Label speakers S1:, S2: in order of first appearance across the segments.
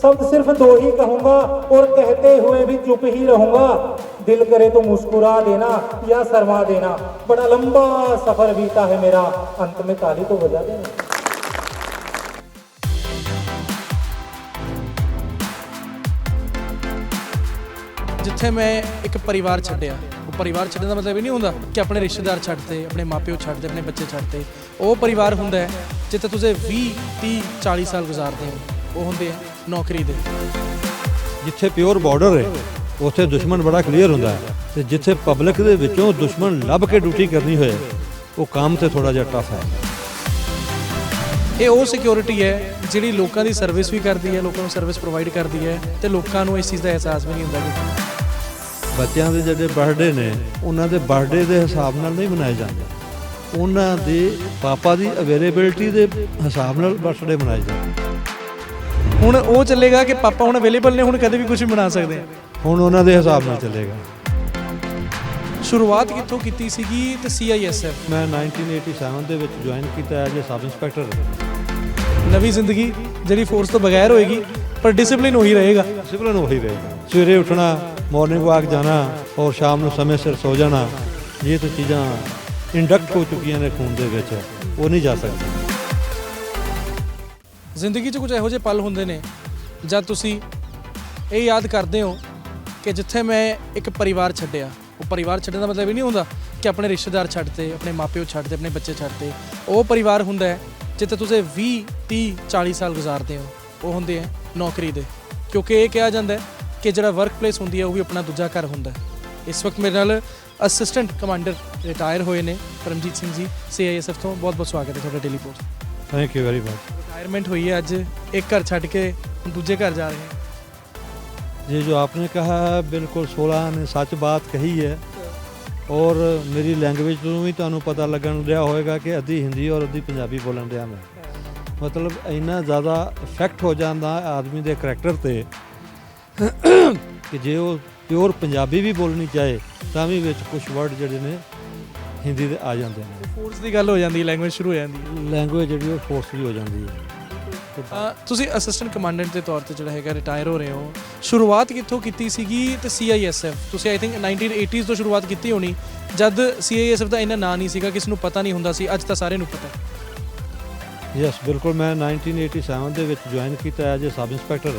S1: शब्द सिर्फ दो ही कहूंगा और कहते हुए भी चुप ही रहूंगा दिल करे तो मुस्कुरा देना या शर्मा देना बड़ा लंबा सफर बीता है मेरा अंत में ताली तो बजा देना
S2: ਜਿੱਥੇ ਮੈਂ ਇੱਕ ਪਰਿਵਾਰ ਛੱਡਿਆ ਉਹ ਪਰਿਵਾਰ ਛੱਡਣ ਦਾ ਮਤਲਬ ਇਹ ਨਹੀਂ ਹੁੰਦਾ ਕਿ ਆਪਣੇ ਰਿਸ਼ਤੇਦਾਰ ਛੱਡਤੇ ਆਪਣੇ ਮਾਪਿਓ ਛੱਡਦੇ ਆਪਣੇ ਬੱਚੇ ਛੱਡਤੇ ਉਹ ਪਰਿਵਾਰ ਹੁੰਦਾ ਹੈ ਜਿੱਥੇ ਤੁਸੀਂ 20 30 40 ਸਾਲ ਗੁਜ਼ਾਰਦੇ ਹੋ ਉਹ ਹੁੰਦੇ ਆ ਨੌਕਰੀ ਦੇ।
S3: ਜਿੱਥੇ ਪਿਓਰ ਬਾਰਡਰ ਹੈ ਉੱਥੇ ਦੁਸ਼ਮਣ ਬੜਾ ਕਲੀਅਰ ਹੁੰਦਾ ਹੈ ਤੇ ਜਿੱਥੇ ਪਬਲਿਕ ਦੇ ਵਿੱਚੋਂ ਦੁਸ਼ਮਣ ਲੱਭ ਕੇ ਡਿਊਟੀ ਕਰਨੀ ਹੋਏ ਉਹ ਕੰਮ ਤੇ ਥੋੜਾ ਜਿਹਾ ਟਫ ਹੈ।
S2: ਇਹ ਉਹ ਸਿਕਿਉਰਿਟੀ ਹੈ ਜਿਹੜੀ ਲੋਕਾਂ ਦੀ ਸਰਵਿਸ ਵੀ ਕਰਦੀ ਹੈ ਲੋਕਾਂ ਨੂੰ ਸਰਵਿਸ ਪ੍ਰੋਵਾਈਡ ਕਰਦੀ ਹੈ ਤੇ ਲੋਕਾਂ ਨੂੰ ਇਸ ਚੀਜ਼ ਦਾ ਅਹਿਸਾਸ ਵੀ ਨਹੀਂ ਹੁੰਦਾ ਕਿ
S3: ਬੱਚਿਆਂ ਦੇ ਜਿਹੜੇ ਬਰਥਡੇ ਨੇ ਉਹਨਾਂ ਦੇ ਬਰਥਡੇ ਦੇ ਹਿਸਾਬ ਨਾਲ ਨਹੀਂ ਮਨਾਏ ਜਾਂਦੇ। ਉਹਨਾਂ ਦੇ ਪਾਪਾ ਦੀ ਅਵੇਲੇਬਿਲਟੀ ਦੇ ਹਿਸਾਬ ਨਾਲ ਬਰਥਡੇ ਮਨਾਏ ਜਾਂਦੇ।
S2: ਹੁਣ ਉਹ ਚੱਲੇਗਾ ਕਿ ਪਾਪਾ ਹੁਣ ਅਵੇਲੇਬਲ ਨੇ ਹੁਣ ਕਦੇ ਵੀ ਕੁਝ ਵੀ ਬਣਾ ਸਕਦੇ ਆ।
S3: ਹੁਣ ਉਹਨਾਂ ਦੇ ਹਿਸਾਬ ਨਾਲ ਚੱਲੇਗਾ।
S2: ਸ਼ੁਰੂਆਤ ਕਿੱਥੋਂ ਕੀਤੀ ਸੀਗੀ? ਤੇ ਸੀਆਈਐਸਐਫ
S3: ਮੈਂ 1987 ਦੇ ਵਿੱਚ ਜੁਆਇਨ ਕੀਤਾ ਐਜ਼ ਅ ਸਬ ਇੰਸਪੈਕਟਰ
S2: ਨਵੀਂ ਜ਼ਿੰਦਗੀ ਜਿਹੜੀ ਫੋਰਸ ਤੋਂ ਬਗੈਰ ਹੋਏਗੀ ਪਰ ਡਿਸਪਲਿਨ ਉਹੀ ਰਹੇਗਾ।
S3: ਸਿਵਲਨ ਉਹੀ ਰਹੇਗਾ। ਸਵੇਰੇ ਉੱਠਣਾ ਮਾਰਨਿੰਗ ਵਾਕ ਜਾਣਾ ਔਰ ਸ਼ਾਮ ਨੂੰ ਸਮੇਂ ਸਿਰ ਸੋ ਜਾਣਾ ਇਹ ਤਾਂ ਚੀਜ਼ਾਂ ਇੰਡਕਟ ਹੋ ਚੁੱਕੀਆਂ ਨੇ ਖੂਨ ਦੇ ਵਿੱਚ। ਉਹ ਨਹੀਂ ਜਾ ਸਕਦੀਆਂ।
S2: ਜ਼ਿੰਦਗੀ 'ਚ ਕੁਝ ਇਹੋ ਜਿਹੇ ਪਲ ਹੁੰਦੇ ਨੇ ਜਦ ਤੁਸੀਂ ਇਹ ਯਾਦ ਕਰਦੇ ਹੋ ਕਿ ਜਿੱਥੇ ਮੈਂ ਇੱਕ ਪਰਿਵਾਰ ਛੱਡਿਆ। ਉਹ ਪਰਿਵਾਰ ਛੱਡਣ ਦਾ ਮਤਲਬ ਇਹ ਨਹੀਂ ਹੁੰਦਾ ਕਿ ਆਪਣੇ ਰਿਸ਼ਤੇਦਾਰ ਛੱਡਤੇ ਆਪਣੇ ਮਾਪਿਓ ਛੱਡਤੇ ਆਪਣੇ ਬੱਚੇ ਛੱਡਤੇ ਉਹ ਪਰਿਵਾਰ ਹੁੰਦਾ ਹੈ ਜਿੱਥੇ ਤੁਸੀਂ 20 30 40 ਸਾਲ ਗੁਜ਼ਾਰਦੇ ਹੋ। ਉਹ ਹੁੰਦੇ ਆ ਨੌਕਰੀ ਦੇ। ਕਿਉਂਕਿ ਇਹ ਕਿਹਾ ਜਾਂਦਾ ਹੈ ਕਿ ਜਿਹੜਾ ਵਰਕ ਪਲੇਸ ਹੁੰਦੀ ਹੈ ਉਹ ਵੀ ਆਪਣਾ ਦੂਜਾ ਘਰ ਹੁੰਦਾ ਹੈ। ਇਸ ਵਕਤ ਮੇਰੇ ਨਾਲ ਅਸਿਸਟੈਂਟ ਕਮਾਂਡਰ ਰਿਟਾਇਰ ਹੋਏ ਨੇ। ਪਰਮਜੀਤ ਸਿੰਘ ਜੀ ਸੀਆਈਐਸਐਫ ਤੋਂ ਬਹੁਤ ਬਹੁਤ ਸਵਾਗਤ ਹੈ ਤੁਹਾਡਾ daily post
S3: thank you very much
S2: retirement ਹੋਈ ਹੈ ਅੱਜ ਇੱਕ ਘਰ ਛੱਡ ਕੇ ਦੂਜੇ ਘਰ ਜਾ ਰਹੇ हैं
S3: ये जो आपने कहा ਬਿਲਕੁਲ बिल्कुल ਨੇ ਸੱਚ ਬਾਤ ਕਹੀ ਹੈ। ਔਰ ਮੇਰੀ ਲੈਂਗੁਏਜ ਨੂੰ ਵੀ ਤੁਹਾਨੂੰ ਪਤਾ ਲੱਗਣ ਰਿਹਾ ਹੋਏਗਾ ਕਿ ਅੱਧੀ ਹਿੰਦੀ ਔਰ ਅੱਧੀ ਪੰਜਾਬੀ ਬੋਲਣ ਰਿਹਾ ਮੈਂ। ਮਤਲਬ ਇੰਨਾ ਜ਼ਿਆਦਾ ਇਫੈਕਟ ਹੋ ਜਾਂਦਾ ਆਦਮੀ ਦੇ ਕੈਰੈਕਟਰ ਤੇ ਕਿ ਜੇ ਉਹ ਪਿਓਰ ਪੰਜਾਬੀ ਵੀ ਬੋਲਣੀ ਚਾਹੇ ਤਾਂ ਵੀ ਵਿੱਚ ਕੁਝ ਵਰਡ ਜਿਹੜੇ ਨੇ ਹਿੰਦੀ ਦੇ ਆ ਜਾਂਦੇ ਨੇ।
S2: ਫੋਰਸ ਦੀ ਗੱਲ ਹੋ ਜਾਂਦੀ ਲੈਂਗੁਏਜ ਸ਼ੁਰੂ ਹੋ ਜਾਂਦੀ
S3: ਲੈਂਗੁਏਜ ਜਿਹੜੀ ਉਹ ਫੋਰਸ ਵੀ ਹੋ ਜਾਂਦੀ ਹੈ।
S2: ਅਹ ਤੁਸੀਂ ਅਸਿਸਟੈਂਟ ਕਮਾਂਡੈਂਟ ਦੇ ਤੌਰ ਤੇ ਜਿਹੜਾ ਹੈਗਾ ਰਿਟਾਇਰ ਹੋ ਰਹੇ ਹੋ ਸ਼ੁਰੂਆਤ ਕਿੱਥੋਂ ਕੀਤੀ ਸੀਗੀ ਤੇ ਸੀਆਈਐਸਐਫ ਤੁਸੀਂ ਆਈ ਥਿੰਕ 1980s ਤੋਂ ਸ਼ੁਰੂਆਤ ਕੀਤੀ ਹੋਣੀ ਜਦ ਸੀਆਈਐਸਐਫ ਦਾ ਇੰਨਾ ਨਾਂ ਨਹੀਂ ਸੀਗਾ ਕਿਸ ਨੂੰ ਪਤਾ ਨਹੀਂ ਹੁੰਦਾ ਸੀ ਅੱਜ ਤਾਂ ਸਾਰਿਆਂ ਨੂੰ ਪਤਾ ਹੈ।
S3: यस बिल्कुल मैं 1987 ਦੇ ਵਿੱਚ ਜੁਆਇਨ ਕੀਤਾ ਐਜ਼ ਅ ਸਬ इंस्पेक्टर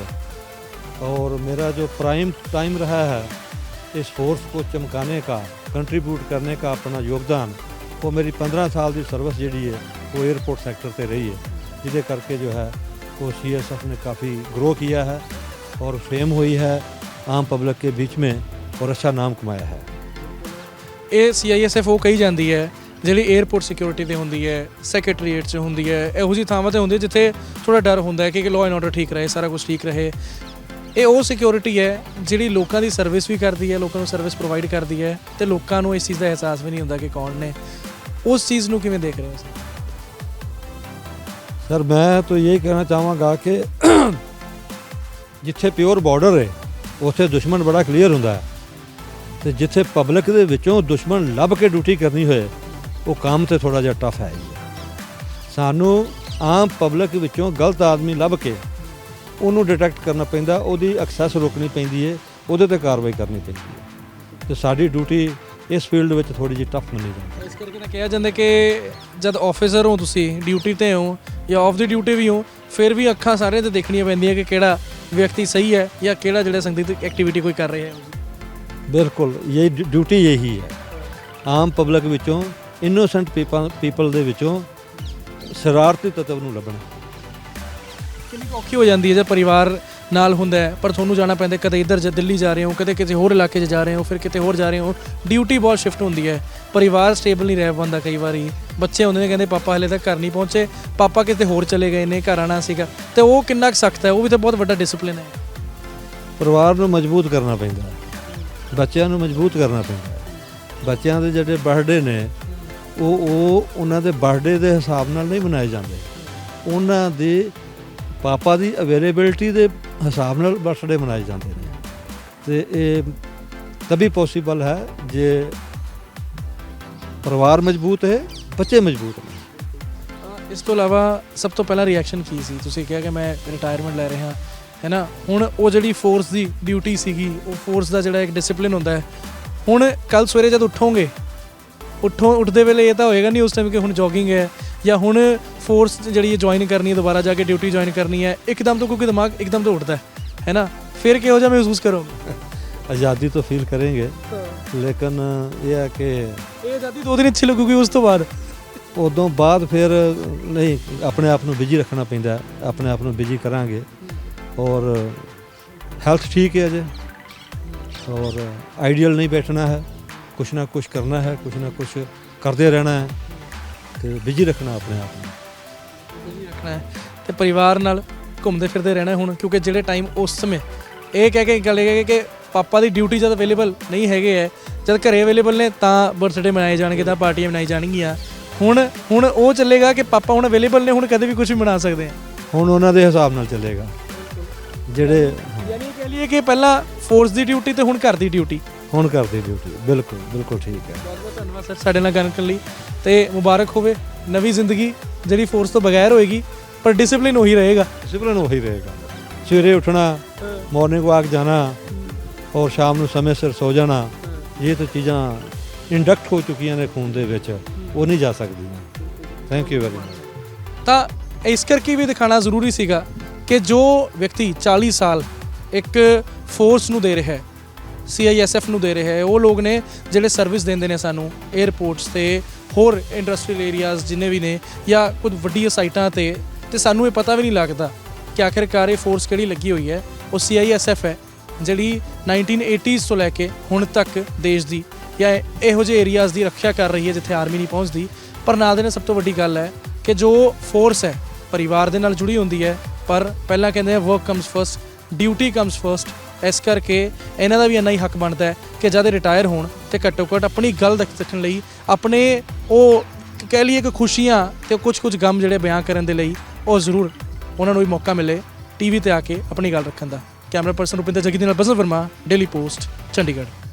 S3: और मेरा जो प्राइम टाइम रहा है इस फोर्स को चमकाने का कंट्रीब्यूट करने का अपना योगदान वो मेरी 15 साल ਦੀ ਸਰਵਿਸ ਜਿਹੜੀ ਹੈ वो एयरपोर्ट सेक्टर ਤੇ ਰਹੀ है ਜਿਹਦੇ ਕਰਕੇ ਜੋ ਹੈ ਉਹ सी एस एफ ने काफ़ी ग्रो किया है और फेम हुई है आम पब्लिक के ਔਰ ਅੱਛਾ ਨਾਮ ਕਮਾਇਆ ਹੈ।
S2: ਇਹ ਸੀਆਈਐਸਐਫ ਉਹ ਕਹੀ ਜਾਂਦੀ ਹੈ, ਜਿਹੜੀ 에어ਪੋਰਟ ਸਿਕਿਉਰਿਟੀ ਤੇ ਹੁੰਦੀ ਹੈ ਸੈਕਟਰੀਏਟ 'ਚ ਹੁੰਦੀ ਹੈ, ਇਹੋ ਜੀ ਥਾਵਾਂ ਤੇ ਹੁੰਦੀ ਹੈ ਜਿੱਥੇ ਥੋੜਾ ਡਰ ਹੁੰਦਾ ਹੈ ਕਿ ਲਾਅ ਐਂਡ ਆਰਡਰ ਠੀਕ ਰਹੇ, ਸਾਰਾ ਕੁਝ ਠੀਕ ਰਹੇ। ਇਹ ਉਹ ਸਿਕਿਉਰਿਟੀ ਹੈ ਜਿਹੜੀ ਲੋਕਾਂ ਦੀ ਸਰਵਿਸ ਵੀ ਕਰਦੀ ਹੈ, ਲੋਕਾਂ ਨੂੰ ਸਰਵਿਸ ਪ੍ਰੋਵਾਈਡ ਕਰਦੀ ਹੈ ਤੇ ਲੋਕਾਂ ਨੂੰ ਇਸ ਚੀਜ਼ ਦਾ ਅਹਿਸਾਸ ਵੀ ਨਹੀਂ ਹੁੰਦਾ ਕਿ ਕੌਣ ਨੇ। ਉਸ ਚੀਜ਼ ਨੂੰ ਕਿਵੇਂ ਦੇਖ ਰਹੇ ਹੋ ਤੁਸੀਂ
S3: ਸਰ, ਮੈਂ ਤਾਂ ਇਹ ਕਹਿਣਾ ਚਾਹਾਂਗਾ ਕਿ ਜਿੱਥੇ ਪਿਓਰ ਬਾਰਡਰ ਹੈ, ਉੱਥੇ ਦੁਸ਼ਮਣ ਬੜਾ ਕਲੀਅਰ ਹੁੰਦਾ ਹੈ। ਤੇ ਜਿੱਥੇ ਪਬਲਿਕ ਦੇ ਵਿੱਚੋਂ ਦੁਸ਼ਮਣ ਲੱਭ ਕੇ ਡਿਊਟੀ ਕਰਨੀ ਹੋਏ, ਉਹ ਕੰਮ ਤੇ ਥੋੜਾ ਜਿਹਾ ਟਫ ਹੈ ਜੀ। ਸਾਨੂੰ ਆਮ ਪਬਲਿਕ ਵਿੱਚੋਂ ਗਲਤ ਆਦਮੀ ਲੱਭ ਕੇ ਉਹਨੂੰ ਡਿਟੈਕਟ ਕਰਨਾ ਪੈਂਦਾ, ਉਹਦੀ ਐਕਸੈਸ ਰੋਕਣੀ ਪੈਂਦੀ ਹੈ, ਉਹਦੇ ਤੇ ਕਾਰਵਾਈ ਕਰਨੀ ਪੈਂਦੀ ਹੈ। ਤੇ ਸਾਡੀ ਡਿਊਟੀ ਇਸ ਫੀਲਡ ਵਿੱਚ ਥੋੜੀ ਜਿਹੀ ਟਫ ਮੰਨੀ ਜਾਂਦੀ ਹੈ।
S2: ਇਸ ਕਰਕੇ ਨਾ ਕਿਹਾ ਜਾਂਦਾ ਕਿ ਜਦ ਆਫੀਸਰ ਹੋ ਤੁਸੀਂ ਡਿਊਟੀ ਤੇ ਹੋ ਜਾਂ ਆਫ ਦੀ ਡਿਊਟੀ ਵੀ ਹੋ ਫਿਰ ਵੀ ਅੱਖਾਂ ਸਾਰਿਆਂ ਤੇ ਦੇਖਣੀਆਂ ਪੈਂਦੀਆਂ ਕਿ ਕਿਹੜਾ ਵਿਅਕਤੀ ਸਹੀ ਹੈ ਜਾਂ ਕਿਹੜਾ ਜਿਹੜਾ ਸੰਗੀਤ ਐਕਟੀਵਿਟੀ ਕੋਈ ਕਰ ਰਿਹਾ ਹੈ।
S3: ਬਿਲਕੁਲ ਇਹ ਡਿਊਟੀ ਇਹੀ ਹੈ। ਆਮ ਪਬਲਿਕ ਵਿੱਚੋਂ ਇਨੋਸੈਂਟ ਪੀਪਲ ਪੀਪਲ ਦੇ ਵਿੱਚੋਂ ਸ਼ਰਾਰਤੀ ਤੱਤਵ ਨੂੰ ਲੱਭਣਾ।
S2: ਕਿੰਨੀ ਔਖੀ ਹੋ ਜਾਂਦੀ ਹੈ ਜਦ ਪਰਿਵਾਰ ਨਾਲ ਹੁੰਦਾ ਪਰ ਤੁਹਾਨੂੰ ਜਾਣਾ ਪੈਂਦਾ ਕਦੇ ਇੱਧਰ ਜਾਂ ਦਿੱਲੀ ਜਾ ਰਹੇ ਹੋ, ਕਦੇ ਕਿਸੇ ਹੋਰ ਇਲਾਕੇ 'ਚ ਜਾ ਰਹੇ ਹੋ, ਫਿਰ ਕਿਤੇ ਹੋਰ ਜਾ ਰਹੇ ਹੋ ਡਿਊਟੀ ਬਹੁਤ ਸ਼ਿਫਟ ਹੁੰਦੀ ਹੈ। ਪਰਿਵਾਰ ਸਟੇਬਲ ਨਹੀਂ ਰਹਿ ਪਾਉਂਦਾ ਕਈ ਵਾਰੀ। ਬੱਚੇ ਹੁੰਦੇ ਨੇ, ਕਹਿੰਦੇ ਪਾਪਾ ਹਲੇ ਤੱਕ ਘਰ ਨਹੀਂ ਪਹੁੰਚੇ, ਪਾਪਾ ਕਿਤੇ ਹੋਰ ਚਲੇ ਗਏ ਨੇ, ਘਰ ਆਣਾ ਸੀਗਾ। ਤੇ ਉਹ ਕਿੰਨਾ ਕੁ ਸਖਤ ਹੈ, ਉਹ ਵੀ ਤਾਂ ਬਹੁਤ ਵੱਡਾ ਡਿਸਪਲਿਨ ਹੈ।
S3: ਪਰਿਵਾਰ ਨੂੰ ਮਜ਼ਬੂਤ ਕਰਨਾ ਪੈਂਦਾ ਹੈ। ਬੱਚਿਆਂ ਨੂੰ ਮਜ਼ਬੂਤ ਕਰਨਾ ਪੈਂਦਾ ਹੈ। ਬੱਚਿਆਂ ਦੇ ਜਿਹੜੇ ਬਰਥਡੇ ਨੇ, ਉਹ ਉਹ ਉਹਨਾਂ ਦੇ ਬਰਥਡੇ ਦੇ ਹਿਸਾਬ ਨਾਲ ਨਹੀਂ ਮਨਾਏ ਜਾਂਦੇ। ਉਹਨਾਂ ਦੇ ਪਾਪਾ ਦੀ ਅਵੇਲੇਬਿਲਟੀ ਦੇ ਹਿਸਾਬ ਨਾਲ ਬਰਥਡੇ ਮਨਾਏ ਜਾਂਦੇ ਨੇ। ਤੇ ਇਹ ਤभी ਪੋਸੀਬਲ ਹੈ ਜੇ ਪਰਿਵਾਰ ਮਜ਼ਬੂਤ ਹੈ, ਬੱਚੇ ਮਜ਼ਬੂਤ ਨੇ।
S2: ਇਸ ਤੋਂ ਇਲਾਵਾ ਸਭ ਤੋਂ ਪਹਿਲਾਂ ਰਿਐਕਸ਼ਨ ਕੀ ਸੀ? ਤੁਸੀਂ ਕਿਹਾ ਕਿ ਮੈਂ ਰਿਟਾਇਰਮੈਂਟ ਲੈ ਰਿਹਾ, ਹੈ ਨਾ? ਹੁਣ ਉਹ ਜਿਹੜੀ ਫੋਰਸ ਦੀ ਡਿਊਟੀ ਸੀਗੀ, ਉਹ ਫੋਰਸ ਦਾ ਜਿਹੜਾ ਇੱਕ ਡਿਸਪਲਿਨ ਹੁੰਦਾ ਹੈ, ਹੁਣ ਕੱਲ ਸਵੇਰੇ ਜਦ ਉੱਠੋਗੇ, ਉੱਠੋ, ਉੱਠਦੇ ਵੇਲੇ ਇਹ ਤਾਂ ਹੋਏਗਾ ਨਹੀਂ ਉਸ ਟਾਈਮ ਕਿ ਹੁਣ ਜੋਗਿੰਗ ਹੈ ਜਾਂ ਹੁਣ ਫੋਰਸ ਜਿਹੜੀ ਜੁਆਇਨ ਕਰਨੀ ਹੈ ਦੁਬਾਰਾ ਜਾ ਕੇ ਡਿਊਟੀ ਜੁਆਇਨ ਕਰਨੀ ਹੈ ਇੱਕਦਮ ਤੋਂ ਕਿਉਂਕਿ ਦਿਮਾਗ ਇੱਕਦਮ ਤੋਂ ਉੱਠਦਾ ਹੈ ਹੈ ਨਾ ਫਿਰ ਕਿਹੋ ਜਿਹਾ ਮਹਿਸੂਸ ਕਰੋਗੇ
S3: ਆਜ਼ਾਦੀ तो फील करेंगे लेकिन ਇਹ ਹੈ ਕਿ
S2: ਇਹ ਆਜ਼ਾਦੀ ਦੋ ਦਿਨ ਅੱਛੀ ਲੱਗੂਗੀ ਉਸ ਤੋਂ ਬਾਅਦ
S3: ਉਦੋਂ ਬਾਅਦ ਫਿਰ ਨਹੀਂ ਆਪਣੇ ਆਪ ਨੂੰ ਬਿਜੀ ਰੱਖਣਾ ਪੈਂਦਾ ਹੈ, ਆਪਣੇ ਆਪ ਨੂੰ ਬਿਜੀ ਕਰਾਂਗੇ ਔਰ ਹੈਲਥ ਠੀਕ ਹੈ ਅਜੇ ਔਰ ਆਈਡੀਅਲ ਨਹੀਂ ਬੈਠਣਾ ਹੈ ਕੁਛ ਨਾ ਕੁਛ ਕਰਨਾ ਹੈ ਕੁਛ ਨਾ ਕੁਛ ਕਰਦੇ ਰਹਿਣਾ ਹੈ ਤੇ ਬਿਜ਼ੀ ਰੱਖਣਾ ਆਪਣੇ ਆਪ ਨੂੰ।
S2: ਬਿਜ਼ੀ ਰੱਖਣਾ ਹੈ। ਤੇ ਪਰਿਵਾਰ ਨਾਲ ਘੁੰਮਦੇ ਫਿਰਦੇ ਰਹਿਣਾ ਹੁਣ ਕਿਉਂਕਿ ਜਿਹੜੇ ਟਾਈਮ ਉਸ ਸਮੇਂ ਇਹ ਕਹਿ ਕੇ ਗੱਲ ਇਹ ਕੇ ਪਾਪਾ ਦੀ ਡਿਊਟੀ ਜਦ ਅਵੇਲੇਬਲ ਨਹੀਂ ਹੈਗੇ ਹੈ ਜਦ ਘਰੇ ਅਵੇਲੇਬਲ ਨੇ ਤਾਂ ਬਰਥਡੇ ਮਨਾਏ ਜਾਣਗੇ ਤਾਂ ਪਾਰਟੀਆਂ ਮਨਾਈ ਜਾਣਗੀਆਂ। ਹੁਣ ਹੁਣ ਉਹ ਚੱਲੇਗਾ ਕਿ ਪਾਪਾ ਹੁਣ ਅਵੇਲੇਬਲ ਨੇ ਹੁਣ ਕਦੇ ਵੀ ਕੁਝ ਵੀ ਮਨਾ ਸਕਦੇ ਆ
S3: ਹੁਣ ਉਹਨਾਂ ਦੇ ਹਿਸਾਬ ਨਾਲ ਚੱਲੇਗਾ। ਜਿਹੜੇ
S2: ਯਾਨੀ ਕਹਿ ਲਈਏ ਕਿ ਪਹਿਲਾਂ ਫੋਰਸ ਦੀ ਡਿਊਟੀ ਤੇ ਹੁਣ ਘਰ ਦੀ ਡਿਊਟੀ
S3: ਹੁਣ ਕਰਦੇ ਡਿਊਟੀ ਬਿਲਕੁਲ ਬਿਲਕੁਲ ਠੀਕ ਹੈ।
S2: ਬਹੁਤ ਬਹੁਤ ਧੰਨਵਾਦ ਸਰ ਸਾਡੇ ਨਾਲ ਗੱਲ ਕਰਨ ਲਈ। ਤੇ ਮੁਬਾਰਕ ਹੋਵੇ ਨਵੀਂ ਜ਼ਿੰਦਗੀ ਜਿਹੜੀ ਫੋਰਸ ਤੋਂ ਬਗੈਰ ਹੋਏਗੀ ਪਰ ਡਿਸਪਲਿਨ ਉਹੀ ਰਹੇਗਾ।
S3: ਡਿਸਪਲਿਨ ਉਹੀ ਰਹੇਗਾ। ਸਵੇਰੇ ਉੱਠਣਾ ਮਾਰਨਿੰਗ ਵਾਕ ਜਾਣਾ ਔਰ ਸ਼ਾਮ ਨੂੰ ਸਮੇਂ ਸਿਰ ਸੋ ਜਾਣਾ ਇਹ ਤਾਂ ਚੀਜ਼ਾਂ ਇੰਡਕਟ ਹੋ ਚੁੱਕੀਆਂ ਨੇ ਖੂਨ ਦੇ ਵਿੱਚ। ਉਹ ਨਹੀਂ ਜਾ ਸਕਦੀਆਂ। ਥੈਂਕ ਯੂ ਵੈਰੀ ਮਚ
S2: ਤਾਂ ਇਸ ਕਰਕੇ ਵੀ ਦਿਖਾਣਾ ਜ਼ਰੂਰੀ ਸੀਗਾ ਕਿ ਜੋ ਵਿਅਕਤੀ 40 ਸਾਲ ਇੱਕ ਫੋਰਸ ਨੂੰ ਦੇ ਰਿਹਾ ਹੈ ਸੀਆਈਐਸਐਫ ਨੂੰ ਦੇ ਰਿਹਾ ਹੈ। ਉਹ ਲੋਕ ਨੇ ਜਿਹੜੇ ਸਰਵਿਸ ਦਿੰਦੇ ਨੇ ਸਾਨੂੰ 에ਅਰਪੋਰਟਸ ਤੇ ਹੋਰ ਇੰਡਸਟਰੀਅਲ ਏਰੀਆਜ਼ ਜਿੰਨੇ ਵੀ ਨੇ ਜਾਂ ਕੁਝ ਵੱਡੀਆਂ ਸਾਈਟਾਂ ਤੇ ਤੇ ਸਾਨੂੰ ਇਹ ਪਤਾ ਵੀ ਨਹੀਂ ਲੱਗਦਾ ਕਿ ਆਖਿਰਕਾਰ ਇਹ ਫੋਰਸ ਕਿਹੜੀ ਲੱਗੀ ਹੋਈ ਹੈ। ਉਹ ਸੀਆਈਐਸਐਫ ਹੈ, ਜਿਹੜੀ 1980s ਤੋਂ ਲੈ ਕੇ ਹੁਣ ਤੱਕ ਦੇਸ਼ ਦੀ ਜਾਂ ਇਹੋ ਜਿਹੇ ਏਰੀਆਜ਼ ਦੀ ਰੱਖਿਆ ਕਰ ਰਹੀ ਹੈ ਜਿੱਥੇ ਆਰਮੀ ਨਹੀਂ ਪਹੁੰਚਦੀ। ਪਰ ਨਾਲ ਦੇ ਨਾਲ ਸਭ ਤੋਂ ਵੱਡੀ ਗੱਲ ਹੈ ਕਿ ਜੋ ਫੋਰਸ ਹੈ, ਪਰਿਵਾਰ ਦੇ ਨਾਲ ਜੁੜੀ ਹੁੰਦੀ ਹੈ, ਪਰ ਪਹਿਲਾਂ ਕਹਿੰਦੇ ਆ work comes first duty comes first ਇਸ ਕਰਕੇ ਇਹਨਾਂ ਦਾ ਵੀ ਇੰਨਾ ਹੀ ਹੱਕ ਬਣਦਾ ਹੈ ਕਿ ਜਦ ਰਿਟਾਇਰ ਹੋਣ ਤੇ ਘੱਟੋ ਘੱਟ ਆਪਣੀ ਗੱਲ ਰੱਖ ਸਕਣ ਲਈ, ਆਪਣੇ ਉਹ ਕਹਿ ਲਈਏ ਕਿ ਖੁਸ਼ੀਆਂ ਤੇ ਕੁਝ ਕੁਝ ਗਮ ਜਿਹੜੇ ਬਿਆਨ ਕਰਨ ਦੇ ਲਈ ਉਹ ਜ਼ਰੂਰ ਉਹਨਾਂ ਨੂੰ ਵੀ ਮੌਕਾ ਮਿਲੇ ਟੀਵੀ ਤੇ ਆ ਕੇ ਆਪਣੀ ਗੱਲ ਰੱਖਣ ਦਾ। ਕੈਮਰਾ ਪਰਸਨ ਰੁਪਿੰਦਰ ਜਗੀ ਦੇ ਨਾਲ ਬਸਲ ਵਰਮਾ ਡੇਲੀ ਪੋਸਟ ਚੰਡੀਗੜ੍ਹ।